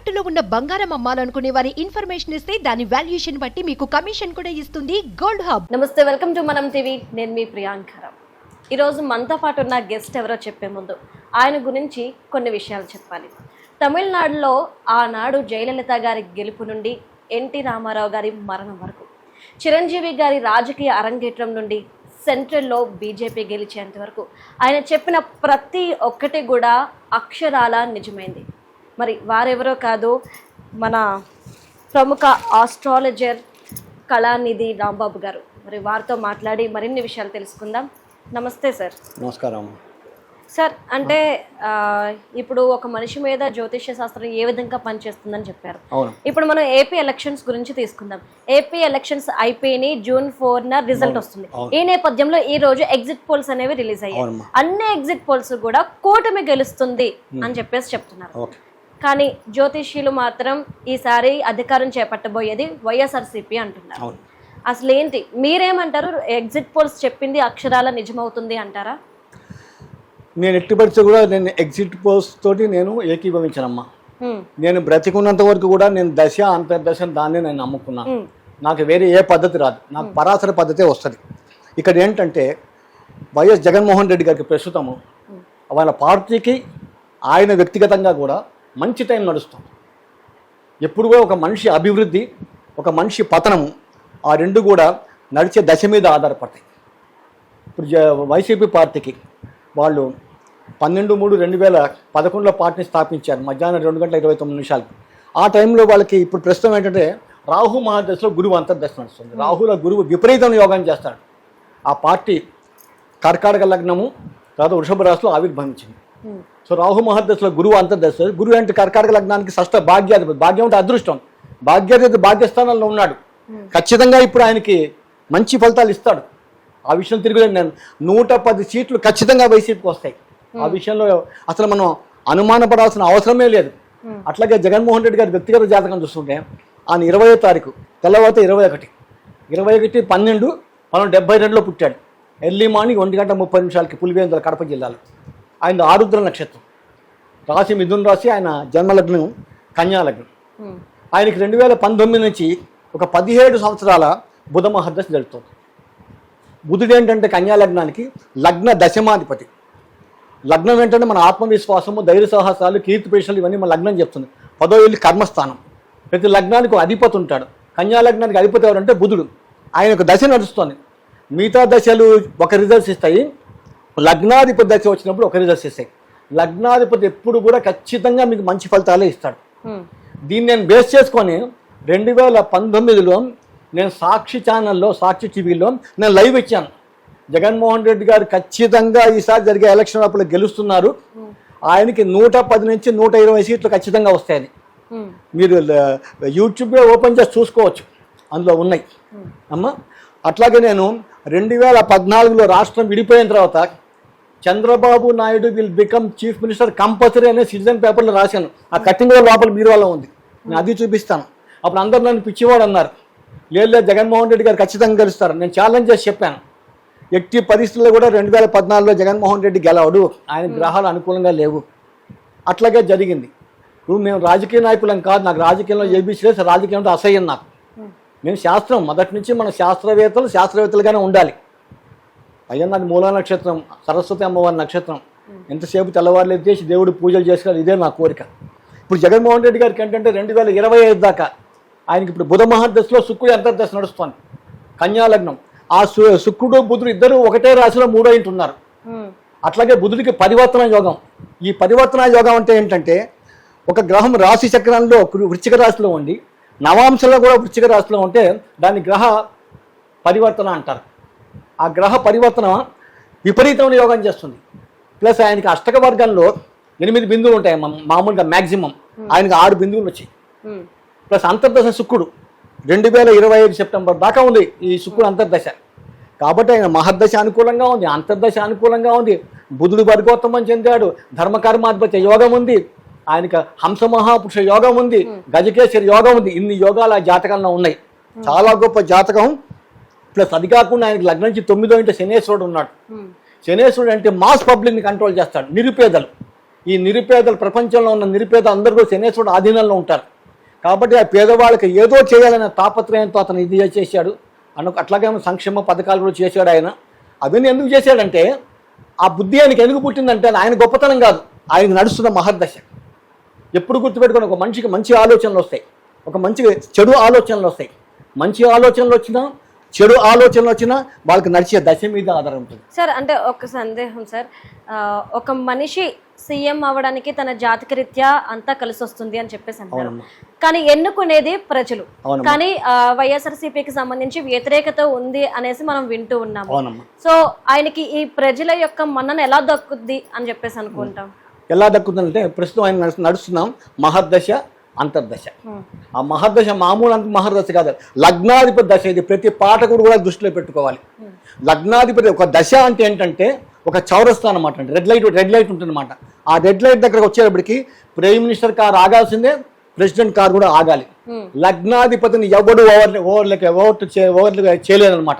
తాకట్టులో ఉన్న బంగారం అమ్మాలనుకునే వారి ఇన్ఫర్మేషన్ ఇస్తే దాని వాల్యుయేషన్ బట్టి మీకు కమిషన్ కూడా ఇస్తుంది గోల్డ్ హబ్. నమస్తే వెల్కమ్ టు మనం టీవీ. నేను మీ ప్రియాంకరం ఈరోజు మనతో పాటు ఉన్న గెస్ట్ ఎవరో చెప్పే ముందు ఆయన గురించి కొన్ని విషయాలు చెప్పాలి. తమిళనాడులో ఆనాడు జయలలిత గారి గెలుపు నుండి ఎన్టీ రామారావు గారి మరణం వరకు చిరంజీవి గారి రాజకీయ అరంగేట్రం నుండి సెంట్రల్లో బీజేపీ గెలిచేంత వరకు ఆయన చెప్పిన ప్రతి ఒక్కటి కూడా అక్షరాల నిజమైంది. మరి వారెవరో కాదు మన ప్రముఖ ఆస్ట్రాలజర్ కళానిధి రాంబాబు గారు. మరి వారితో మాట్లాడి మరిన్ని విషయాలు తెలుసుకుందాం. నమస్తే సార్. నమస్కారం. సార్ అంటే ఇప్పుడు ఒక మనిషి మీద జ్యోతిష్య శాస్త్రం ఏ విధంగా పనిచేస్తుందని చెప్పారు. ఇప్పుడు మనం ఏపీ ఎలక్షన్స్ గురించి తీసుకుందాం. ఏపీ ఎలక్షన్స్ అయిపోయి జూన్ ఫోర్ న రిజల్ట్ వస్తుంది. ఈ నేపథ్యంలో ఈ రోజు ఎగ్జిట్ పోల్స్ అనేవి రిలీజ్ అయ్యాయి. అన్ని ఎగ్జిట్ పోల్స్ కూడా కూటమి గెలుస్తుంది అని చెప్పేసి చెప్తున్నారు. కానీ జ్యోతిష్యులు మాత్రం ఈసారి అధికారం చేపట్టబోయేది వైఎస్ఆర్సీపీ అంటున్నారు. అవును. అసలు ఏంటి మీరేమంటారు? ఎగ్జిట్ పోల్స్ చెప్పింది అక్షరాల నిజమవుతుంది అంటారా? నేను ఎట్టి పరిస్థితి కూడా నేను ఎగ్జిట్ పోస్ట్ తోటి నేను ఏకీభవించానమ్మా. నేను బ్రతికున్నంత వరకు కూడా నేను దశ అంతర్దశ దాన్ని నేను నమ్ముకున్నాను నాకు వేరే ఏ పద్ధతి రాదు. నాకు పరాశర పద్ధతే వస్తుంది. ఇక్కడ ఏంటంటే వైఎస్ జగన్మోహన్ రెడ్డి గారికి ప్రస్తుతము వాళ్ళ పార్టీకి ఆయన వ్యక్తిగతంగా కూడా మంచి టైం నడుస్తుంది. ఎప్పుడు కూడా ఒక మనిషి అభివృద్ధి ఒక మనిషి పతనము ఆ రెండు కూడా నడిచే దశ మీద ఆధారపడతాయి. ఇప్పుడు జ- వైసీపీ పార్టీకి వాళ్ళు పన్నెండు మూడు రెండు వేల పదకొండులో పార్టీని స్థాపించారు. మధ్యాహ్నం రెండు గంటల ఇరవై తొమ్మిది నిమిషాలకి. ఆ టైంలో వాళ్ళకి ఇప్పుడు ప్రస్తుతం ఏంటంటే రాహు మహాదశలో గురువు అంతర్దశ నడుస్తుంది. రాహుల గురువు విపరీతం యోగం చేస్తాడు. ఆ పార్టీ కర్కాటక లగ్నము తర్వాత వృషభ రాశిలో ఆవిర్భవించింది. సో రాహు మహర్దశలో గురువు అంతర్దశ. గురువు అంటే కర్కాటక లగ్నానికి షష్ట భాగ్యాధిపతి భాగ్యం అంటే అదృష్టం. భాగ్యాధిపతి భాగ్యస్థానంలో ఉన్నాడు. ఖచ్చితంగా ఇప్పుడు ఆయనకి మంచి ఫలితాలు ఇస్తాడు. ఆ విషయం తిరుగులేదు నేను నూట పది సీట్లు ఖచ్చితంగా వైసీపీకి వస్తాయి. ఆ విషయంలో అసలు మనం అనుమానపడాల్సిన అవసరమే లేదు. అట్లాగే జగన్మోహన్ రెడ్డి గారి వ్యక్తిగత జాతకం చూస్తుంటే ఆయన ఇరవై తారీఖు తెల్లవారితే ఇరవై ఒకటి. ఇరవై ఒకటి పన్నెండు మనం డెబ్బై రెండులో పుట్టాడు. ఎర్లీ మార్నింగ్ ఒంటి గంట ముప్పై నిమిషాలకి పులివేంద్ర కడప జిల్లాలో. ఆయన ఆరుద్ర నక్షత్రం. రాశి మిథున్ రాశి ఆయన జన్మలగ్నం కన్యా లగ్నం హ్మ్, ఆయనకి రెండు వేల పంతొమ్మిది నుంచి ఒక పదిహేడు సంవత్సరాల బుధ మహర్దశ జరుగుతుంది. బుధుడు ఏంటంటే కన్యా లగ్నానికి లగ్న దశమాధిపతి. లగ్నం ఏంటంటే మన ఆత్మవిశ్వాసము ధైర్య సాహసాలు కీర్తి పేషలు ఇవన్నీ మన లగ్నం చెప్తుంది. పదో ఇల్లు కర్మస్థానం. ప్రతి లగ్నానికి ఒక అధిపతి ఉంటాడు. కన్యా లగ్నానికి అధిపతి ఎవరంటే బుధుడు. ఆయన ఒక దశ నడుస్తుంది. మిగతా దశలు ఒక రిజల్ట్స్ ఇస్తాయి. లగ్నాధిపతి దశ వచ్చినప్పుడు ఒక రిజల్ట్స్ ఇస్తాయి లగ్నాధిపతి ఎప్పుడు కూడా ఖచ్చితంగా మీకు మంచి ఫలితాలే ఇస్తాడు. దీన్ని నేను బేస్ చేసుకొని రెండు వేల పంతొమ్మిదిలో నేను సాక్షి ఛానల్లో సాక్షి టీవీలో నేను లైవ్ ఇచ్చాను. జగన్మోహన్ రెడ్డి గారు ఖచ్చితంగా ఈసారి జరిగే ఎలక్షన్ అప్పుడు గెలుస్తున్నారు. ఆయనకి నూట పది నుంచి నూట ఇరవై సీట్లు ఖచ్చితంగా వస్తాయని. మీరు యూట్యూబ్లో ఓపెన్ చేసి చూసుకోవచ్చు. అందులో ఉన్నాయి. అమ్మ అట్లాగే నేను రెండు వేల పద్నాలుగులో రాష్ట్రం విడిపోయిన తర్వాత Chandrababu Naidu will become chief minister compulsory అనే సిటిజన్ పేపర్లో రాశాను. ఆ కట్టింగ్ లోపల మీరు వల్ల ఉంది. నేను అది చూపిస్తాను. అప్పుడు అందరు నన్ను పిచ్చివాడు అన్నారు. లేదు లేదు జగన్మోహన్ రెడ్డి గారు ఖచ్చితంగా గెలుస్తారు. నేను ఛాలెంజ్ చేసి చెప్పాను. ఎట్టి పరిస్థితుల్లో కూడా రెండు వేల పద్నాలుగులో జగన్మోహన్ రెడ్డి గెలవడు. ఆయన గ్రహాలు అనుకూలంగా లేవు. అట్లాగే జరిగింది. ఇప్పుడు మేము రాజకీయ నాయకులం కాదు. నాకు రాజకీయంలో ఏబీసీ లేదు అసహ్యం నాకు. నేను శాస్త్రం మొదటి నుంచి మన శాస్త్రవేత్తలు శాస్త్రవేత్తలుగానే ఉండాలి. అయ్యా నాది మూలా నక్షత్రం సరస్వతి అమ్మవారి నక్షత్రం. ఎంతసేపు తెల్లవారులు చేసి దేవుడు పూజలు చేసుకోవాలి ఇదే నా కోరిక. ఇప్పుడు జగన్మోహన్ రెడ్డి గారికి ఏంటంటే రెండు వేల ఇరవై ఐదు దాకా ఆయనకి ఇప్పుడు బుధ మహాదశలో శుక్రుడు అంతర్దశ నడుస్తుంది. కన్యా లగ్నం. ఆ శుక్రుడు బుధుడు ఇద్దరు ఒకటే రాశిలో మూడో ఇంటి ఉన్నారు. అట్లాగే బుధుడికి పరివర్తన యోగం. ఈ పరివర్తన యోగం అంటే ఏంటంటే ఒక గ్రహం రాశి చక్రంలో వృ- వృశ్చిక రాశిలో ఉండి నవాంశంలో కూడా వృశ్చిక రాశిలో ఉంటే దాన్ని గ్రహ పరివర్తన అంటారు. ఆ గ్రహ పరివర్తన విపరీతమైన యోగం చేస్తుంది. ప్లస్ ఆయనకి అష్టక వర్గంలో ఎనిమిది బిందువులు ఉంటాయి మామూలుగా మ్యాక్సిమం ఆయనకి ఆరు బిందువులు వచ్చాయి. ప్లస్ అంతర్దశ శుక్రుడు రెండు వేల ఇరవై ఐదు సెప్టెంబర్ దాకా ఉంది ఈ శుక్రుడు అంతర్దశ. కాబట్టి ఆయన మహర్దశ అనుకూలంగా ఉంది అంతర్దశ అనుకూలంగా ఉంది. బుధుడు వర్గోత్తమం చెందాడు ధర్మకర్మాధిపత్య యోగం ఉంది. ఆయనకి హంస మహాపురుష యోగం ఉంది గజకేశ్వరి యోగం ఉంది. ఇన్ని యోగాలు ఆ జాతకంలో ఉన్నాయి. చాలా గొప్ప జాతకం. ప్లస్ అది కాకుండా ఆయనకి లగ్నం నుంచి తొమ్మిదో ఇంటి శనేశ్వరుడు ఉన్నాడు. శనేశ్వరుడు అంటే మాస్ పబ్లిక్ని కంట్రోల్ చేస్తాడు. నిరుపేదలు. ఈ నిరుపేదలు ప్రపంచంలో ఉన్న నిరుపేద అందరూ కూడా శనేశ్వరుడు ఆధీనంలో ఉంటారు. కాబట్టి ఆ పేదవాళ్ళకి ఏదో చేయాలనే తాపత్రయంతో అతను ఇది చేశాడు. అను అట్లాగే సంక్షేమ పథకాలు కూడా చేశాడు ఆయన. అవన్నీ ఎందుకు చేశాడంటే ఆ బుద్ధి ఆయనకి ఎందుకు పుట్టిందంటే ఆయన గొప్పతనం కాదు. ఆయనకు నడుస్తున్న మహర్దశ. ఎప్పుడు గుర్తుపెట్టుకుని ఒక మనిషికి మంచి ఆలోచనలు వస్తాయి. ఒక మంచి చెడు ఆలోచనలు వస్తాయి. మంచి ఆలోచనలు వచ్చినా చెడు ఆలోచనలు వచ్చినా వాళ్ళకి నడిచే దశ మీద ఆధారం ఉంటుంది. సార్ అంటే ఒక సందేహం సార్. ఒక మనిషి సీఎం అవ్వడానికి తన జాతక రీత్యా అంతా కలిసి వస్తుంది అని చెప్పేసి అంటారు. కానీ ఎన్నుకునేది ప్రజలు. కానీ వైఎస్ఆర్సీపీకి సంబంధించి వ్యతిరేకత ఉంది అనేసి మనం వింటూ ఉన్నాము. సో ఆయనకి ఈ ప్రజల యొక్క మన్నన ఎలా దక్కుద్ది అని చెప్పేసి అనుకుంటాం? ఎలా దక్కుతుందంటే ప్రస్తుతం ఆయన నడుస్తు- నడుస్తున్నాం మహర్దశ అంతర్దశ. ఆ మహర్దశ మామూలు అంత మహర్దశ కాదు. లగ్నాధిపతి దశ ఇది. ప్రతి పాఠకుడు కూడా దృష్టిలో పెట్టుకోవాలి. లగ్నాధిపతి ఒక దశ అంటే ఏంటంటే ఒక చౌరస్తా అనమాట అంటే రెడ్ లైట్ రెడ్ లైట్ ఉంటుందన్నమాట. ఆ రెడ్ లైట్ దగ్గరకు వచ్చేటప్పటికి ప్రైమ్ మినిస్టర్ కార్ ఆగాల్సిందే ప్రెసిడెంట్ కార్ కూడా ఆగాలి. లగ్నాధిపతిని ఎవడు ఓవర్ ఓవర్లకి ఓవర్ ఓవర్లు చేయలేదన్నమాట.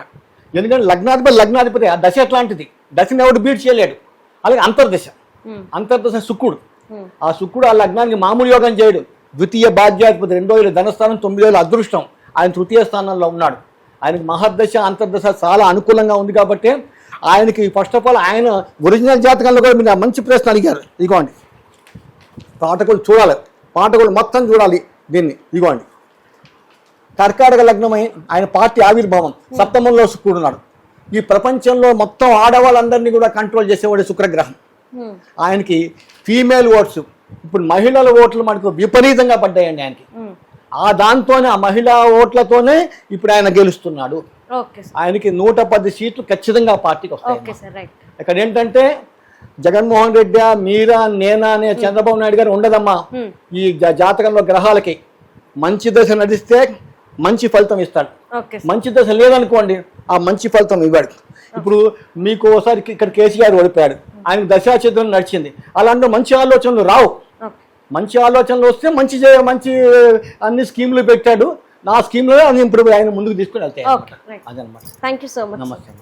ఎందుకంటే లగ్నాధిపతి లగ్నాధిపతి ఆ దశ ఎట్లాంటిది దశని ఎవడు బీట్ చేయలేడు. అలాగే అంతర్దశ. అంతర్దశ శుక్రుడు. ఆ శుక్రుడు ఆ లగ్నానికి మామూలు యోగం చేయడు. ద్వితీయ బాధ్యాధిపతి రెండో వేలు ధనస్థానం తొమ్మిది వేలు అదృష్టం. ఆయన తృతీయ స్థానంలో ఉన్నాడు. ఆయనకి మహర్దశ అంతర్దశ చాలా అనుకూలంగా ఉంది కాబట్టి ఆయనకి ఫస్ట్ ఆఫ్ ఆల్ ఆయన ఒరిజినల్ జాతకంలో కూడా మీరు మంచి ప్రశ్న అడిగారు. ఇదిగోండి. పాఠకులు చూడాలి. పాఠకులు మొత్తం చూడాలి దీన్ని. ఇదిగోండి. కర్కాటక లగ్నమై ఆయన పార్టీ ఆవిర్భావం. సప్తమంలో శుక్రుడు ఉన్నాడు. ఈ ప్రపంచంలో మొత్తం ఆడవాళ్ళందరినీ కూడా కంట్రోల్ చేసేవాడు శుక్రగ్రహం. ఆయనకి ఫీమేల్ ఓట్స్ ఇప్పుడు మహిళల ఓట్లు మనకు విపరీతంగా పడ్డాయండి ఆయనకి. Hmm. ఆ దాంతోనే ఆ మహిళా ఓట్లతోనే ఇప్పుడు ఆయన గెలుస్తున్నాడు. ఆయనకి నూట పది సీట్లు ఖచ్చితంగా పార్టీకి వస్తాయి ఇక్కడ ఏంటంటే జగన్మోహన్ రెడ్డి మీరా నేనా అనే చంద్రబాబు నాయుడు గారు ఉండదమ్మా. Hmm. ఈ జాతకంలో గ్రహాలకి మంచి దశ నడిస్తే మంచి ఫలితం ఇస్తాడు. మంచి దశ లేదనుకోండి ఆ మంచి ఫలితం ఇవ్వడు. ఇప్పుడు మీకు ఒకసారి ఇక్కడ కేసీఆర్ ఓడిపోయాడు. ఆయనకు దశాచిత్రం నడిచింది. అలాంటి మంచి ఆలోచనలు రావు. మంచి ఆలోచనలు వస్తే మంచి మంచి అన్ని స్కీములు పెట్టాడు. నా స్కీమ్లో అది ఇప్పుడు ఆయన ముందుకు తీసుకుని వెళ్తాయి అదనమాట. థ్యాంక్ యూ సో మచ్ నమస్తే